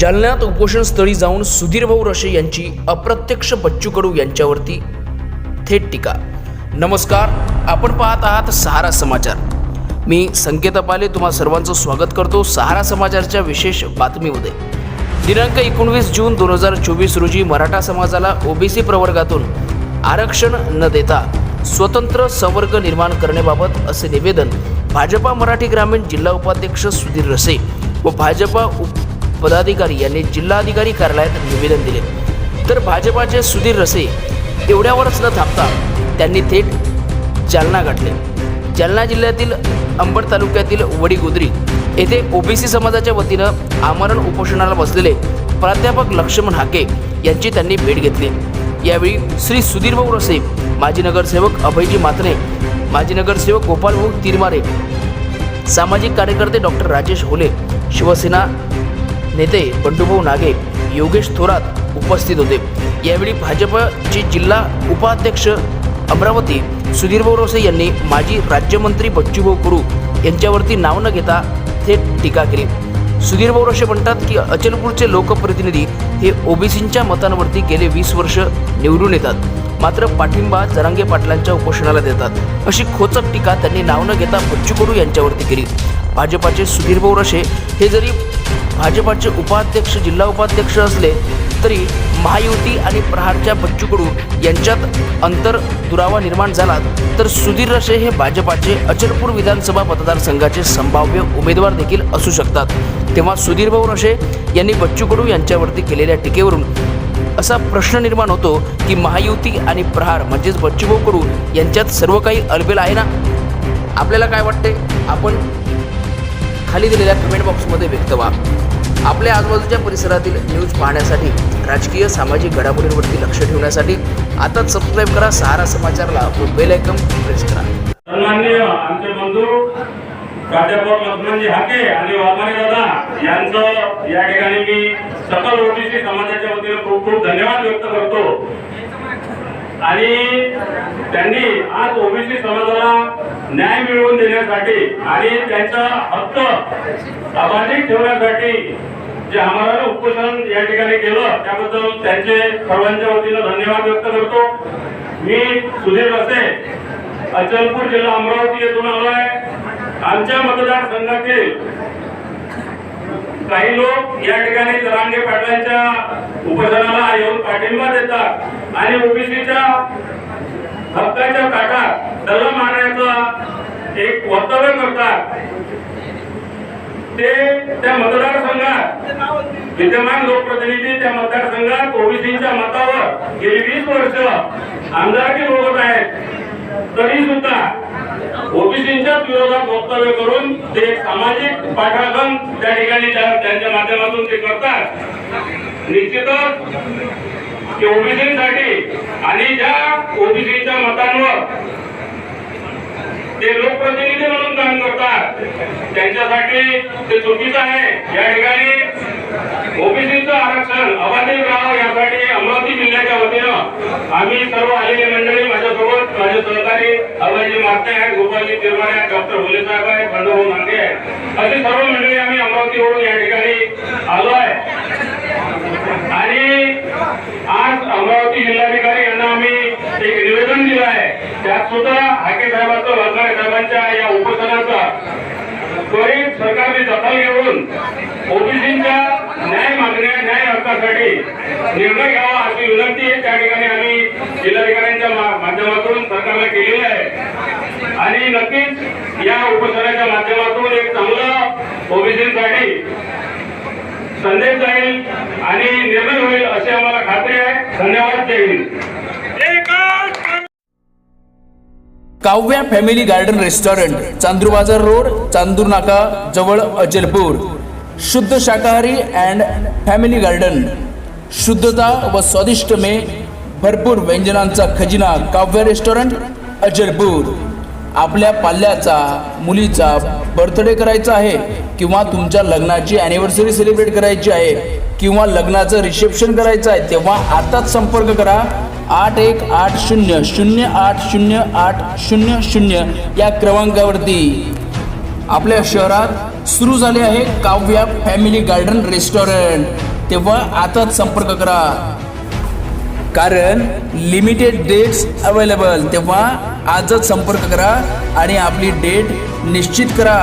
जालन्यात उपोषणस्थळी जाऊन सुधीरभाऊ रशे यांची अप्रत्यक्ष बच्चू कडू यांच्यावरती थेट टीका. नमस्कार आपण पाहत आहात सहारा समाचार. मी संकेत पाले तुम्हा सर्वांचं स्वागत करतो सहारा समाचारच्या विशेष बातमीमध्ये. दिनांक एकोणवीस जून दोन हजार चोवीस रोजी मराठा समाजाला ओबीसी प्रवर्गातून आरक्षण न देता स्वतंत्र संवर्ग निर्माण करण्याबाबत असे निवेदन भाजपा मराठी ग्रामीण जिल्हा उपाध्यक्ष सुधीर रसे व भाजपा उप पदाधिकारी यांनी जिल्हाधिकारी कार्यालयात निवेदन दिले. तर भाजपाचे सुधीर रसे एवढ्यावरच न थांबता त्यांनी थेट जालना गाठले. जालना जिल्ह्यातील अंबड तालुक्यातील वडीगोद्री येथे ओबीसी समाजाच्या वतीनं आमरण उपोषणाला बसलेले प्राध्यापक लक्ष्मण हाके यांची त्यांनी भेट घेतली. यावेळी श्री सुधीर भाऊ रसे माजी नगरसेवक अभयजी मात्रे माजी नगरसेवक गोपाल भाऊ तिरमारे सामाजिक कार्यकर्ते डॉक्टर राजेश होले शिवसेना नेते बंडूभाऊ नागे योगेश थोरात उपस्थित होते. यावेळी भाजपचे जिल्हा उपाध्यक्ष अमरावती सुधीरभाऊ रोसे यांनी माजी राज्यमंत्री बच्चूभाऊ कुरू यांच्यावरती नाव न घेता थेट टीका केली. सुधीरभाऊ रोशे म्हणतात की अचलपूरचे लोकप्रतिनिधी हे ओबीसींच्या मतांवरती गेले वीस वर्ष निवडून येतात. मात्र पाठिंबा जरांगे पाटलांच्या उपोषणाला देतात. अशी खोचक टीका त्यांनी नाव न घेता बच्चू कडू यांच्यावरती केली. भाजपाचे सुधीरभाऊ रशे हे जरी भाजपाचे उपाध्यक्ष जिल्हा उपाध्यक्ष असले तरी महायुती आणि प्रहारच्या बच्चू कडू यांच्यात अंतर दुरावा निर्माण झाला. तर सुधीर रशे हे भाजपाचे अचलपूर विधानसभा मतदारसंघाचे संभाव्य उमेदवार देखील असू शकतात. तेव्हा सुधीरभाऊ रशे यांनी बच्चू कडू यांच्यावरती केलेल्या टीकेवरून असा प्रश्न निर्माण होतो की महायुती आणि प्रहार म्हणजेच बच्चूभाऊ कडू यांच्यात सर्व काही अलबेल आहे ना? आपल्याला काय वाटते आपण खाली दिलेल्या कमेंट बॉक्समध्ये व्यक्त व्हा. आपल्या आजूबाजूच्या परिसरातील न्यूज पाहण्यासाठी राजकीय सामाजिक घडामोडींवरती लक्ष ठेवण्यासाठी आताच सबस्क्राईब करा सहारा समाचारला. व बेल आयकॉन प्रेस करा. सन्माननीय आमचे बंधू प्राध्यापक लक्ष्मणजी हाके आणि वाघमारे दादा यांचं या ठिकाणी मी सकल ओबीसी समाजाच्या वतीने खूप खूप धन्यवाद व्यक्त करतो. आणि त्यांनी आज ओबीसी समाजाला न्याय मिळवून देण्यासाठी आणि त्यांचा हक्क अबाधित ठेवण्यासाठी जे आम्हाला उपोषण या ठिकाणी केलं त्याबद्दल त्यांचे सर्वांच्या वतीनं धन्यवाद व्यक्त करतो. मी सुधीर रसे अचलपूर जिल्हा अमरावती येथून आलो आहे आमच्या मतदारसंघातील काही लोक या ठिकाणी जरांगे पाटलांच्या उपोषणाला येऊन पाठिंबा देतात आणि ओबीसीच्या हक्काच्या काटात दलम एक वक्तव्य करतात. ते त्या मतदारसंघात विद्यमान लोकप्रतिनिधी त्या मतदारसंघात ओबीसीच्या मतावर गेली वीस वर्ष आमदारकी भोगत आहेत. तरी सुद्धा ओबीसीच्याच विरोधात वक्तव्य करून ते एक सामाजिक पाठासन त्या ठिकाणी त्यांच्या माध्यमातून ते करतात. निश्चितच की ओबीसीसाठी आणि ज्या ओबीसीच्या मतांवर ते लोकप्रतिनिधी म्हणून काम करतात त्यांच्यासाठी ते चुकीचं आहे. या ठिकाणी ओबीसीचं आरक्षण अबाधित राहावं यासाठी अमरावती जिल्ह्याच्या वतीनं आम्ही सर्व आलेली मंडळी माझ्यासोबत माझे सहकारी अभयजी माते आहेत गोपालजी तिरमारे आहेत डॉक्टर भोले साहेब आहेत बंडूभाऊ नांगे आहेत. अशी सर्व मंडळी आम्ही अमरावतीवरून या ठिकाणी आलो आहे. आणि आज अमरावती जिल्हाधिकारी यांना आम्ही एक निवेदन दिलं आहे. त्यात सुद्धा साहेबांच्या या उपोषणाचा त्वरित सरकारने दखल घेऊन ओबीसीच्या न्याय मागण्या न्याय हक्कासाठी निर्णय घ्यावा अशी विनंती त्या ठिकाणी आम्ही जिल्हाधिकाऱ्यांच्या माध्यमातून सरकारला केलेली आहे. आणि नक्कीच या उपोषणाच्या माध्यमातून एक चांगला ओबीसीसाठी संदेश जाईल आणि निर्णय होईल अशी आम्हाला खात्री आहे. धन्यवाद. जय Hind. Kavya family garden restaurant Chandur Bazar road Chandur नाका जवळ अचलपूर शुद्ध शाकाहारी अँड फॅमिली गार्डन. शुद्धता व स्वादिष्ट मे भरपूर व्यंजनांचा खजिना काव्य रेस्टॉरंट अजलपूर. आपल्या पाल्याचा मुलीचा बर्थडे करायचा आहे किंवा तुमच्या लग्नाची अॅनिव्हर्सरी सेलिब्रेट करायची आहे किंवा लग्नाचं रिसेप्शन करायचं आहे तेव्हा आताच संपर्क करा. आठ एक आठ शून्य शून्य आठ शून्य आठ शून्य शून्य या क्रमांकावरती. आपल्या शहरात सुरू झाले आहे काव्या फॅमिली गार्डन रेस्टॉरंट. तेव्हा आताच संपर्क करा. कारण लिमिटेड डेट्स अवेलेबल तेव्हा आजच संपर्क करा आणि आपली डेट निश्चित करा.